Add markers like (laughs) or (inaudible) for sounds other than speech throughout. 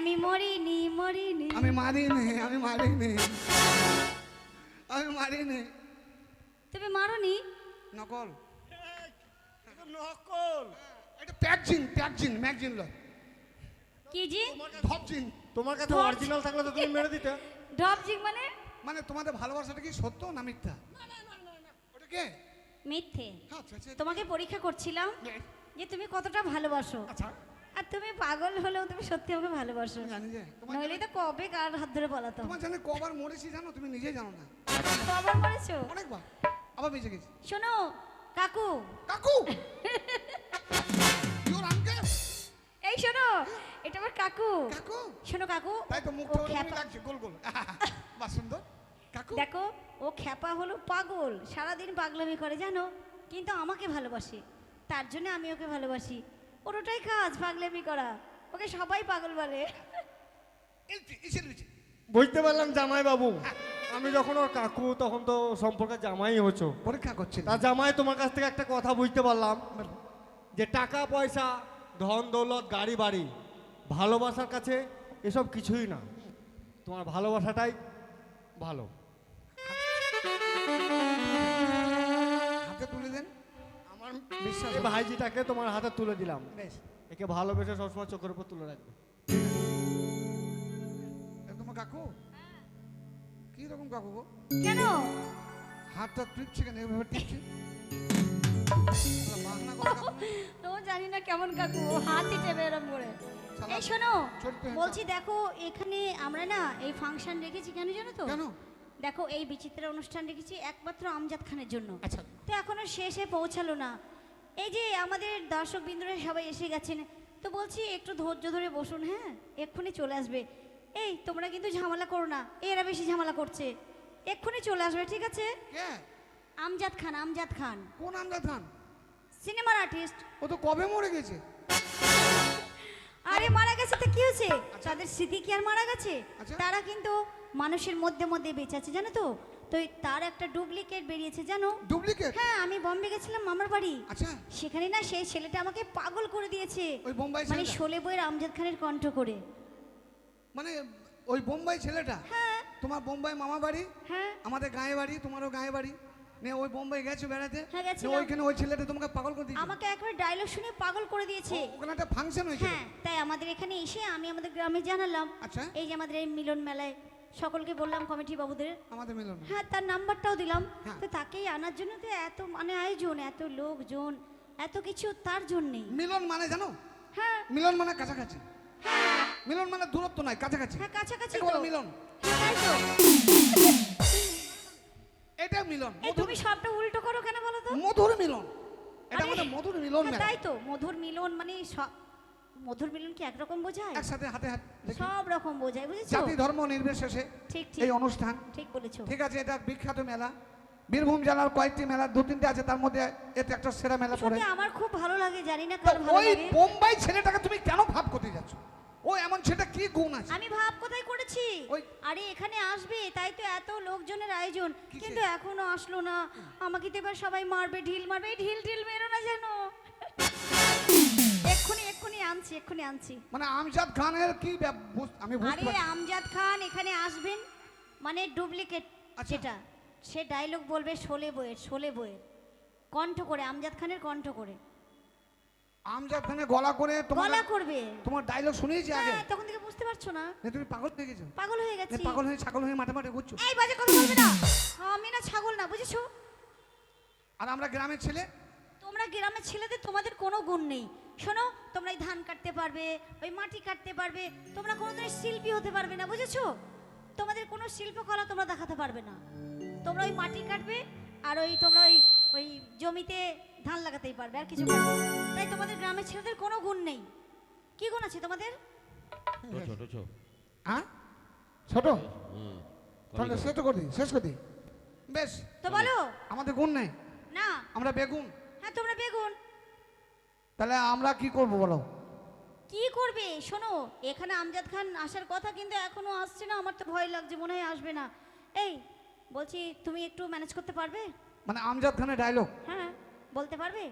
আমি মরিনি মরিনি। আমি মারিনি আমি মারিনি। আমি মারিনি। তুমি মারোনি? নকল। নকল। এটা প্যাকজিন প্যাকজিন ম্যাকজিন লয়। কি জি ধপজিন তোমার কাছে। অরিজিনাল থাকলে তো তুমি মেরে দিতে। ডব জিং মানে? মানে তোমাদের ভালোবাসাটা কি সত্য না মিথ্যা? ওটা কে? মিথ্যে। আচ্ছা আচ্ছা। তোমাকে পরীক্ষা করছিলাম যে তুমি কতটা ভালোবাসো। আচ্ছা। আর তুমি পাগল হলেও তুমি সত্যি আমাকে ভালোবাসো জানি যে তোমার নইলে তো কবে কার হাত ধরে বলাতো তোমার জানে কবার মরেছি জানো? তুমি নিজেই জানো না। কবার মরেছো? অনেকবার। আবার বেঁচে গেছি। শোনো কাকু। কাকু! ইওর আঙ্কেল এই শোনো এটা আমার কাকু। কাকু? শোনো কাকু তাই তো মুখটা ওরকমই লাগছে গোল গোল। (laughs) বাহ সুন্দর। কাকু? দেখো ও খ্যাপা হলো পাগল। সারাদিন পাগলামি করে জানো? কিন্তু আমাকে ভালোবাসে। তার জন্য আমি ওকে ভালোবাসি। ওর ওটাই কাজ পাগলামি করা। ওকে সবাই পাগল বলে। বুঝতে পারলাম জামাই বাবু আমি যখন ওর কাকু তখন তো সম্পর্কে জামাই হচ্ছ পরীক্ষা করছে তা জামাই তোমার কাছ থেকে একটা কথা বুঝতে পারলাম। যে টাকা পয়সা ধন দৌলত গাড়ি বাড়ি ভালোবাসার কাছে এসব কিছুই না। তোমার ভালোবাসাটাই ভালো। বিশ্বাস এই ভাইজিটাকে তোমার হাতে তুলে দিলাম। বেশ। একে ভালোবেসে সবসময় চোখের উপর তুলে রাখবে। তোমার কাকু? কি রকম কাকু গো? কেন? হাতটা টিপছে কেন? এভাবে টিপছে? (laughs) তো জানি না কেমন কাকু ও হাতই টেবে এরম করে। এই শোনো বলছি দেখো এখানে আমরা না এই ফাংশন রেখেছি কেন জানো তো? কেন? দেখো এই বিচিত্র অনুষ্ঠান রেখেছি একমাত্র আমজাদ খানের জন্য। আচ্ছা। তো এখনও শেষে পৌঁছালো না। এই যে আমাদের দর্শক বিন্দুরা সবাই এসে গেছেন তো বলছি একটু ধৈর্য ধরে বসুন হ্যাঁ? এক্ষুনি চলে আসবে। এই তোমরা কিন্তু ঝামেলা করো না। এরা বেশি ঝামেলা করছে। এক্ষুনি চলে আসবে ঠিক আছে? কে? আমজাদ খান আমজাদ খান। কোন আমজাদ খান? সিনেমার আর্টিস্ট। ও তো কবে মরে গেছে? আরে মারা গেছে তো কি হয়েছে? তাদের স্মৃতি কি আর মারা গেছে? আচ্ছা। তারা কিন্তু মানুষের মধ্যে মধ্যে বেঁচে আছে জানো তো? তো তার একটা ডুপ্লিকেট বেরিয়েছে জানো? ডুপ্লিকেট হ্যাঁ আমি বম্বে গেছিলাম মামার বাড়ি। আচ্ছা। সেখানে না সেই ছেলেটা আমাকে পাগল করে দিয়েছে। ওই বোম্বাই মানে শোলে বইয়ের আমজাদ খানের কণ্ঠ করে। মানে ওই বোম্বাই ছেলেটা? হ্যাঁ। তোমার বোম্বাই মামা বাড়ি? হ্যাঁ। আমাদের গায়ে বাড়ি তোমারও গায়ে বাড়ি। নে ওই বোম্বাই গেছো বেড়াতে। হ্যাঁ, গেছিলাম। ওইখানে ওই ছেলেটা তোমাকে পাগল করে দিয়েছে। আমাকে একবার ডায়লগ শুনে পাগল করে দিয়েছে। ওখানে একটা ফাংশন হয়েছিল। হ্যাঁ তাই আমাদের এখানে এসে আমি আমাদের গ্রামে জানালাম। আচ্ছা। এই যে আমাদের এই মিলন মেলায় সকলকে বললাম কমিটি বাবুদের। আমাদের মিলন। হ্যাঁ তার নাম্বারটাও দিলাম। হ্যাঁ। তো তাকেই আনার জন্য তো এত মানে আয়োজন এত লোকজন এত কিছু তার জন্যেই। মিলন মানে জানো? হ্যাঁ। মিলন মানে কাছাকাছি। মিলন মানে দূরত্ব নয় কাছাকাছি। হ্যাঁ কাছাকাছি তো। মিলন। এটা মিলন তুমি সবটা উল্টো করো কেন বলো তো? মধুর মিলন। এটা আমাদের মধুর মিলন হ্যাঁ, তাই তো মধুর মিলন মানে সব মধুর মিলন কি একরকম বোঝায়? একসাথে হাতে হাত সব রকম বোঝায় বুঝেছ? জাতি ধর্ম নির্বিশেষে ঠিক ঠিক। এই অনুষ্ঠান। ঠিক বলেছ। ঠিক আছে এটা বিখ্যাত মেলা। বীরভূম জেলার কয়েকটি মেলা দু তিনটে আছে তার মধ্যে এটা একটা সেরা মেলা পড়ে। আমার খুব ভালো লাগে জানি না কার ভালো ওই লাগে। বোম্বাই ছেলেটাকে তুমি কেন ভাব করতে যাচ্ছ? ও এমন সেটা কি গুণ আছে? আমি ভাব কোথায় করেছি? ওই- আরে এখানে আসবে তাই তো এত লোকজনের আয়োজন। কিন্তু এখনও আসলো না। আমাকে তো এবার সবাই মারবে ঢিল মারবে ঢিল ঢিল মেরো না যেন। এক্ষুনি এক্ষুনি আনছি এক্ষুনি আনছি। মানে আমজাদ খানের কি আমি আরে আমজাদ খান এখানে আসবেন মানে ডুপ্লিকেট আচ্ছা। সে ডায়লগ বলবে শোলে বইয়ের শোলে বইয়ের। কণ্ঠ করে আমজাদ খানের কণ্ঠ করে। আমজাদ খানের গলা করে তোমার গলা করবে। তোমার ডায়লগ শুনেছি আগে। তখন থেকে বুঝতে পারছ না। না, তুমি পাগল হয়ে গেছো। পাগল হয়ে না, গেছি পাগল হয়ে ছাগল হয়ে মাঠে মাঠে ঘুরছো এই বাজে কথা বলবে না। আমি না ছাগল না বুঝেছ? আর আমরা গ্রামের ছেলে? তোমরা গ্রামের ছেলেদের তোমাদের কোনো গুণ নেই। শোনো তোমরা এই ধান কাটতে পারবে ওই মাটি কাটতে পারবে তোমরা কোনোদিন শিল্পী হতে পারবে না বুঝেছ? তোমাদের কোনো শিল্পকলা তোমরা দেখাতে পারবে না। তোমরা ওই মাটি কাটবে আর ওই তোমরা ওই ওই জমিতে ধান লাগাতেই পারবে আর কিছু তাই তোমাদের গ্রামের ছেলেদের কোনো গুণ নেই। কি গুণ আছে তোমাদের? ছোট ছোট হ্যাঁ ছোট? হুম তাহলে শেষ তো করে দিই শেষ করে দিই বেশ। তো বলো। আমাদের গুণ নেই। না। আমরা বেগুন। তাহলে আমরা কি করব বলো? কি করবে? শোনো এখানে আমজাদ খান আসার কথা কিন্তু এখনও আসছে না আমার তো ভয় লাগছে মনে হয় আসবে না। এই বলছি তুমি একটু ম্যানেজ করতে পারবে? মানে আমজাদ খানের ডায়লগ হ্যাঁ বলতে পারবে?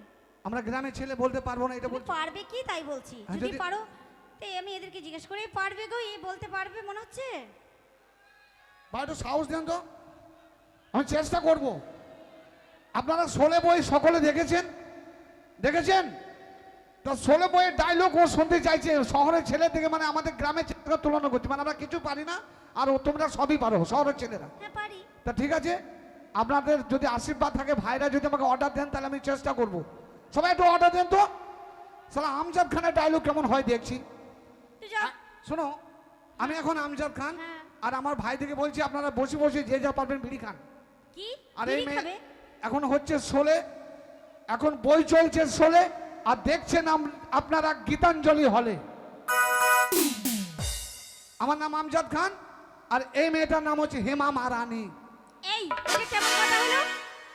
আমরা গ্রামের ছেলে বলতে পারব না এটা বলছো। পারবে কি তাই বলছি? হ্যাঁ, যদি পারো তাই আমি এদেরকে জিজ্ঞেস করে পারবে গো এ বলতে পারবে মনে হচ্ছে? ভাই একটু সাহস দেন তো। আমি চেষ্টা করব। আপনারা শোলে বই সকলে দেখেছেন? দেখেছেন? তো ষোলো বইয়ের ডায়লগ ও শুনতে চাইছে। শহরের ছেলে থেকে মানে আমাদের গ্রামের ছেলেরা তুলনা করছে। মানে আমরা কিছু পারি না আর তোমরা সবই পারো শহরের ছেলেরা। হ্যাঁ তা ঠিক আছে? আপনাদের যদি আশীর্বাদ থাকে ভাইরা যদি আমাকে অর্ডার দেন তাহলে আমি চেষ্টা করব। সবাই একটু অর্ডার দেন তো। সালা আমজাদ খানের ডায়লগ কেমন হয় দেখছি। শোনো আমি এখন আমজাদ খান হ্যাঁ। আর আমার ভাই থেকে বলছি আপনারা বসে বসে যে যা পারবেন বিড়ি খান। আর এই মেয়ে এখন হচ্ছে শোলে এখন বই চলছে শোলে আর দেখছেন আপনারা গীতাঞ্জলি হলে। আমার নাম আমজাদ খান আর এই মেয়েটার নাম হচ্ছে হেমা মারানি। এই এটা কেমন কথা হলো?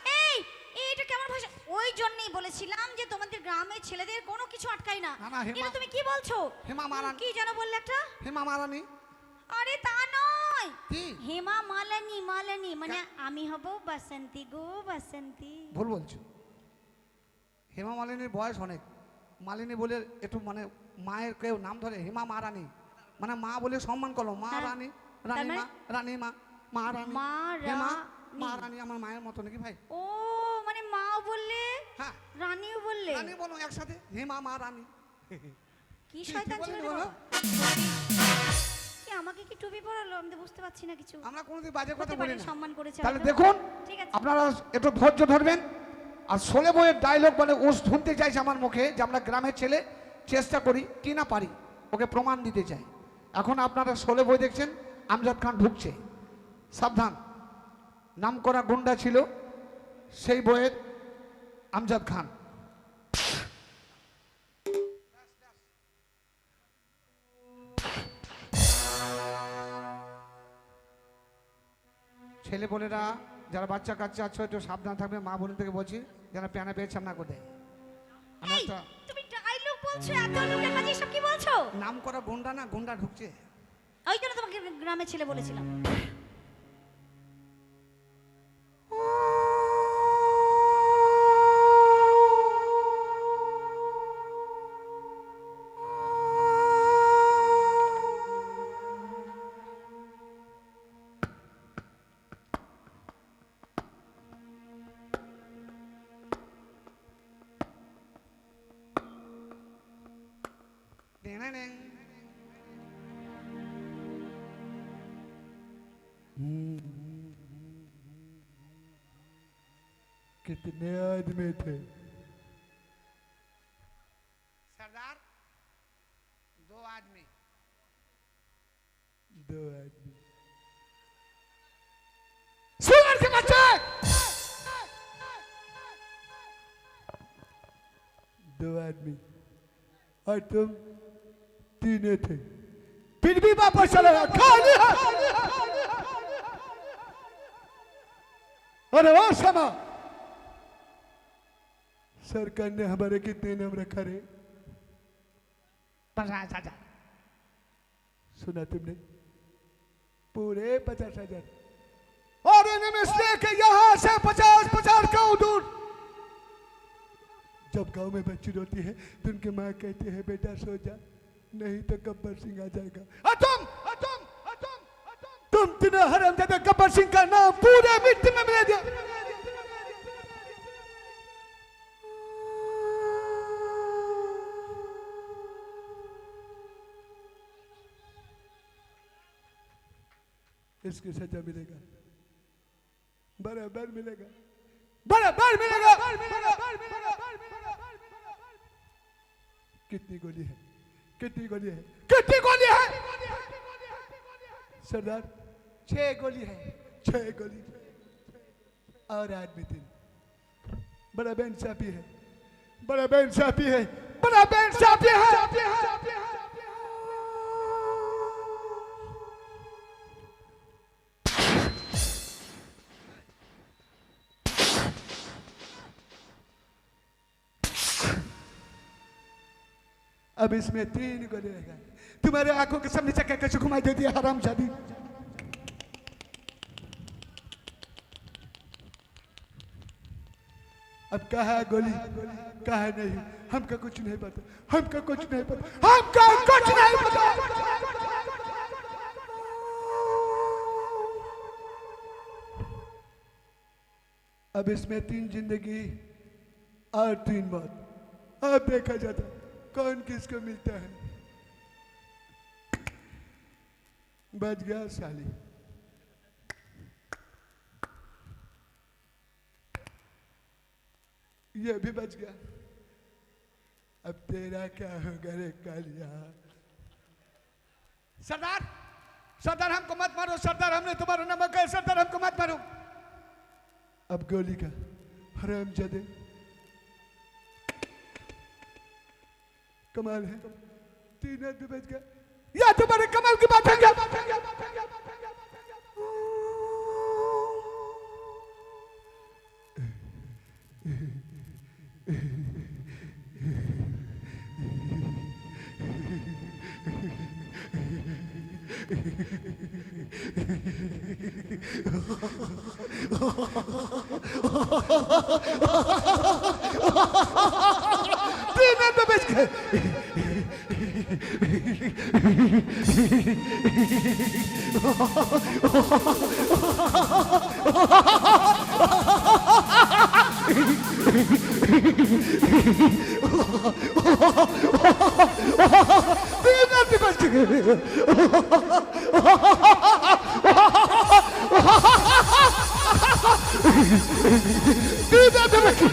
এই এইটা কেমন ভাষা? ওই জন্যই বলেছিলাম যে তোমাদের গ্রামের ছেলেদের কোনো কিছু আটকাই না। না, না, হেমা- এটা তুমি কি বলছো? হেমা মারান- কি যেন বললে একটা? হেমা মারানি। আরে তা নয়। কি? হেমা মালানি মালানি। মানে আমি হব বাসন্তী গো বাসন্তী। ভুল বলছো। হেমা মালিনীর বয়স অনেক। মালিনী বলে একটু মানে মায়ের কেউ নাম ধরে হেমা মা রানী। মানে মা বলে সম্মান করল মা হ্যাঁ। রানী রানী মানে? মা রানী মা মা রানী। মা হেমা। মা রানী। আমার মায়ের মতো নাকি ভাই? ও মানে মা বললে? হ্যাঁ। রানীও বললে? রানী বলো একসাথে হেমা মা রানী। কি শয়তান ছিল বলো? কি আমাকে কি টুপি পরালো? আমি তো বুঝতে পারছি না কিছু। আমরা কোনোদিন বাজে কথা বলি না সম্মান করেছে তাহলে দেখুন ঠিক আছে। আপনারা একটু ধৈর্য ধরবেন। আর শোলে বইয়ের ডায়লগ মানে ও শুনতে চাইছে আমার মুখে, যে আমরা গ্রামের ছেলে, চেষ্টা করি কি না পারি, ওকে প্রমাণ দিতে চাই এখন আপনারা শোলে বই দেখছেন, আমজাদ খান ঢুকছে। সাবধান। নাম করা গুন্ডা ছিল সেই বইয়ের আমজাদ খান। ছেলে বোনেরা যারা বাচ্চা কাচ্চা আছো একটু সাবধান থাকবে। মা বোন থেকে বলছি যেন প্যানে পেয়েছে না করে দেয় আমি একটা তুমি ডায়লগ বলছো এত লোকের মাঝে সব কি বলছো? নাম করা গুন্ডা না গুন্ডা ঢুকছে। ওই জন্য তোমাকে গ্রামের ছেলে বলেছিলাম। कितने आदमी थे? सरदार दो आदमी। दो आदमी। सुअर के बच्चे! दो आदमी। और तुम? तीन थे। फिर भी वापस चले गए। खाली अरे वाह समा सरकार ने हमारे कितने नाम रखा रे? पचास हज़ार सुना तुमने? पूरे पचास हज़ार। और इन्हें यहाँ से पचास पचास गाँव दूर। जब गाँव में बच्ची रोती है तो उनकी माँ कहती है बेटा सो जा। नहीं तो गब्बर सिंह आ जाएगा। तुम और तुम तुम तीनों हरामजादा गब्बर सिंह का नाम पूरे मिट्टी में मिला दिया। इसकी सजा मिलेगा। बराबर मिलेगा। बराबर मिलेगा। कितनी गोली है? कितनी गोली है। कितनी गोली है? सरदार छह गोली है। छह गोली। और आदमी तीन। बड़ा बहन साफी है। बड़ा बहन साफी है। बड़ा बेइंसाफी है। अब इसमें तीन गोली तुम्हारे आँखों के सामने चक्कर कैसे घुमाई देती है हराम शादी अब कहा गोली, कहा नहीं, हमका कुछ नहीं पता, हमका कुछ नहीं पता, हमका कुछ नहीं पता। अब इसमें तीन ज़िंदगी और तीन मौत। अब देखा जाता कौन किसको मिलता है? बच गया साली। ये भी बच गया। अब तेरा क्या होगा रे कालिया? सरदार सरदार हमको मत मारो, सरदार हमने तुम्हारा नमक सरदार हमको मत मारो। अब गोली का हराम जदे कमाल है तीन आदमी बच गया या तुम्हारे कमाल की बात है क्या तीन आदमी बच गए bilmem ne başka. bilmem ne başka. bilmem ne başka.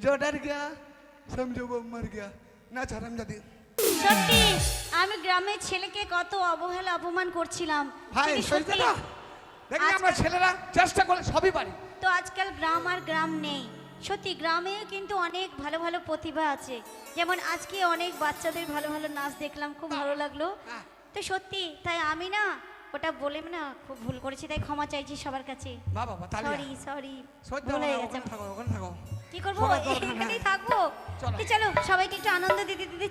जो डर गया समझो वो मर गया ना हराम जादी সত্যি আমি গ্রামের ছেলেকে কত অবহেলা অপমান করছিলাম ভাই কিন্তু সত্যি সত্যি না দেখলি আমরা ছেলেরা চেষ্টা করে সবই পারি তো আজকাল গ্রাম আর গ্রাম নেই সত্যি গ্রামে কিন্তু অনেক ভালো ভালো প্রতিভা আছে যেমন আজকে অনেক বাচ্চাদের ভালো ভালো নাচ দেখলাম খুব ভালো লাগলো হ্যাঁ। তো সত্যি তাই আমি না ওটা বলে না খুব ভুল করেছি তাই ক্ষমা চাইছি সবার কাছে বাবা বাবা তালিয়া সরি সরি সহ্য ভুল হয়ে হবে না, গেছে ওখানে থাকো ওখানে থাকো কি করব (laughs) এখানেই। থাকব চলো। চলো সবাইকে একটু আনন্দ দিতে দিতে